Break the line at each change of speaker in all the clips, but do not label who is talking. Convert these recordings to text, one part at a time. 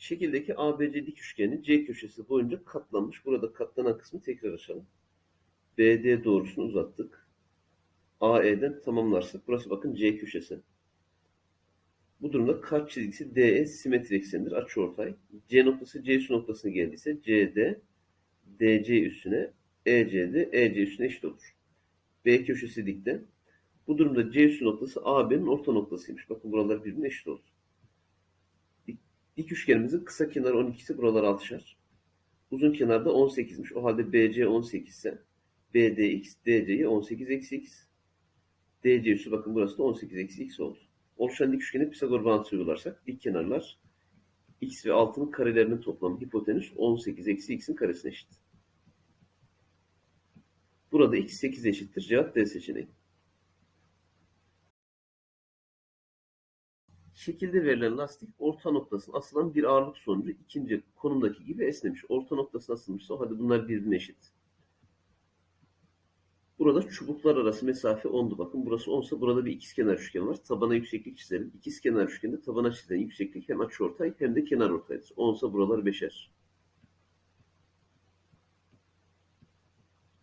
Şekildeki ABC dik üçgeni C köşesi boyunca katlanmış. Burada katlanan kısmı tekrar açalım. BD doğrusunu uzattık. AE'den tamamlarsak burası bakın C köşesi. Bu durumda kaç çizgisi DE simetri eksenidir. Açıortay. C noktası C üssü noktasına geldiyse CD DC üstüne ECD EC üstüne eşit olur. B köşesi dikte. Bu durumda C üssü noktası AB'nin orta noktasıymış. Bakın buralar birbirine eşit oldu. Dik üçgenimizin kısa kenarı 12'si buralar 6'şar. Uzun kenarda 18'miş. O halde BC 18 ise BDX DC'ye 18 eksi x. DC üssü bakın burası da 18 eksi x oldu. Oluşan dik üçgene Pisagor bağıntısı uygularsak dik kenarlar x ve 6'nın karelerinin toplamı hipotenüs 18 eksi x'in karesine eşit. Burada x 8 eşittir. Cevap D seçeneği. Şekilde verilen lastik orta noktasına asılan bir ağırlık sonucu ikinci konumdaki gibi esnemiş. Orta noktasına asılmışsa o halde bunlar birbirine eşit. Burada çubuklar arası mesafe 10'du. Bakın burası 10 ise burada bir ikizkenar üçgen var. Tabana yükseklik çizelim. İkizkenar üçgende tabana çizilen yükseklik hem açıortay hem de kenar ortaydır. 10 ise buralar 5'er.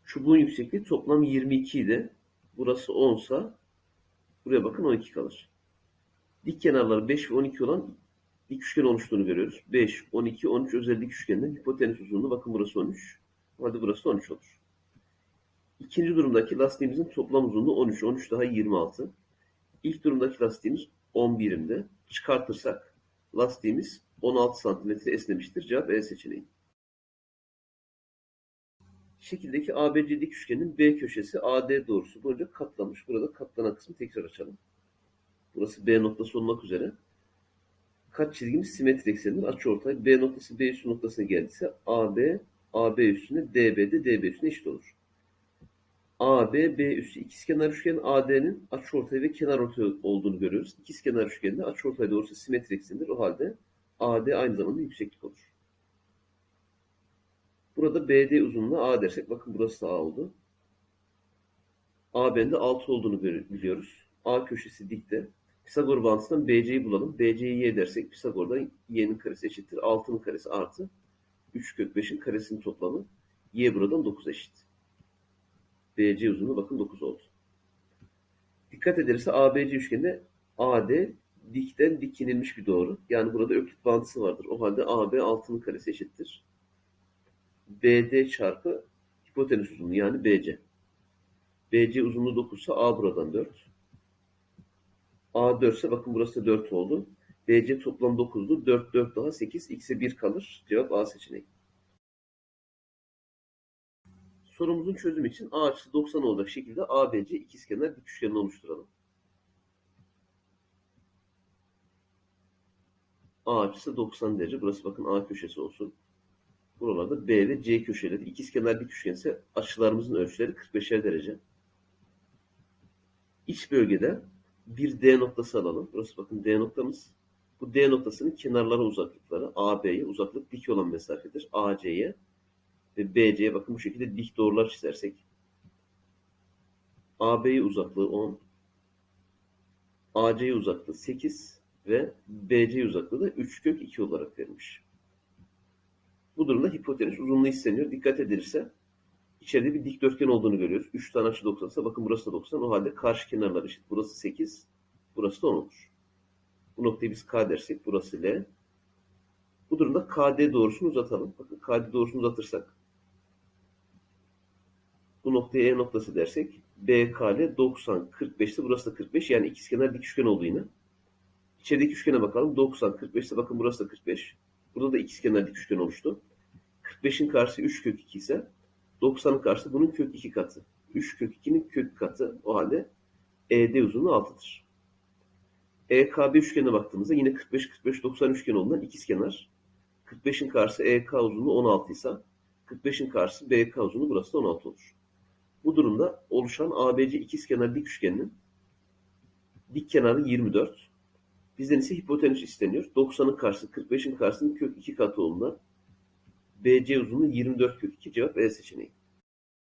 Çubuğun yüksekliği toplam 22 idi. Burası 10 ise buraya bakın 12 kalır. Dik kenarları 5 ve 12 olan dik üçgen oluştuğunu görüyoruz. 5, 12, 13 özel dik üçgenden hipotenüs uzunluğu bakın burası 13. Hadi burası da 13 olur. İkinci durumdaki lastiğimizin toplam uzunluğu 13. 13 daha 26. İlk durumdaki lastiğimiz 10 birimde. Çıkartırsak lastiğimiz 16 santimetre esnemiştir. Cevap E seçeneği. Şekildeki ABC dik üçgenin B köşesi AD doğrusu boyunca katlanmış. Burada katlanan kısmı tekrar açalım. Burası B noktası olmak üzere. Kaç çizgimiz simetri eksendir. Açıortay B noktası B üssü noktasına geldiyse AB AB üstüne DB'de DB üstüne eşit olur. AB, B üssü ikizkenar üçgen AD'nin açıortay ve kenar ortay olduğunu görüyoruz. İkizkenar üçgende açıortay doğrusu simetri eksendir. O halde AD aynı zamanda yükseklik olur. Burada BD uzunluğu A dersek bakın burası da A oldu. AB'nin de 6 olduğunu biliyoruz. A köşesi dikte. Pisagor bağıntısından BC'yi bulalım. BC'yi y dersek Pisagor'dan y'nin karesi eşittir. 6'nın karesi artı 3 kök 5'in karesinin toplamı. Y buradan 9 eşit. BC uzunluğu bakın 9 oldu. Dikkat ederse ABC üçgeninde AD dikten dikinilmiş bir doğru. Yani burada öklit bağıntısı vardır. O halde AB 6'nın karesi eşittir. BD çarpı hipotenüs uzunluğu yani BC. BC uzunluğu 9 ise A buradan 4. A 4 ise bakın burası da 4 oldu. BC toplam 9'du. 4, 4 daha 8. X'e 1 kalır. Cevap A seçeneği. Sorumuzun çözümü için A açısı 90 olacak şekilde ABC ikizkenar dik üçgenini oluşturalım. A açısı 90 derece. Burası bakın A köşesi olsun. Buralarda B ve C köşeleri. İkizkenar dik üçgen ise açılarımızın ölçüleri 45'er derece. İç bölgede bir D noktası alalım. Burası bakın D noktamız. Bu D noktasının kenarlara uzaklıkları AB'ye uzaklık dik olan mesafedir. AC'ye ve BC'ye bakın bu şekilde dik doğrular çizersek AB'ye uzaklığı 10 AC'ye uzaklığı 8 ve BC uzaklığı da 3 kök 2 olarak verilmiş. Bu durumda hipotenüs uzunluğu isteniyor. Dikkat edilirse içeride bir dikdörtgen olduğunu görüyoruz. 3 tane açı 90 ise bakın burası da 90. O halde karşı kenarlar eşit. Burası 8, burası da 10 olur. Bu noktayı biz K dersek burası L. Bu durumda KD doğrusunu uzatalım. Bakın KD doğrusunu uzatırsak bu noktaya E noktası dersek BKL 90, 45 ise burası da 45. Yani ikizkenar dik üçgen oldu yine. İçerideki üçgene bakalım. 90, 45 ise bakın burası da 45. Burada da ikizkenar dik üçgen oluştu. 45'in karşısı 3 kök 2 ise 90'ın karşısı bunun kök 2 katı. 3 kök 2'nin kök katı. O halde ED uzunluğu 6'dır. EKB üçgenine baktığımızda yine 45-45-90 üçgen olduğundan ikizkenar. 45'in karşısı EK uzunluğu 16 ise 45'in karşısı BK uzunluğu burası da 16 olur. Bu durumda oluşan ABC ikizkenar dik üçgeninin dik kenarı 24. Bizden ise hipotenüs isteniyor. 90'ın karşısı 45'in karşısının kök 2 katı olduğundan BC uzunluğu 24 kök 2 cevap E seçeneği.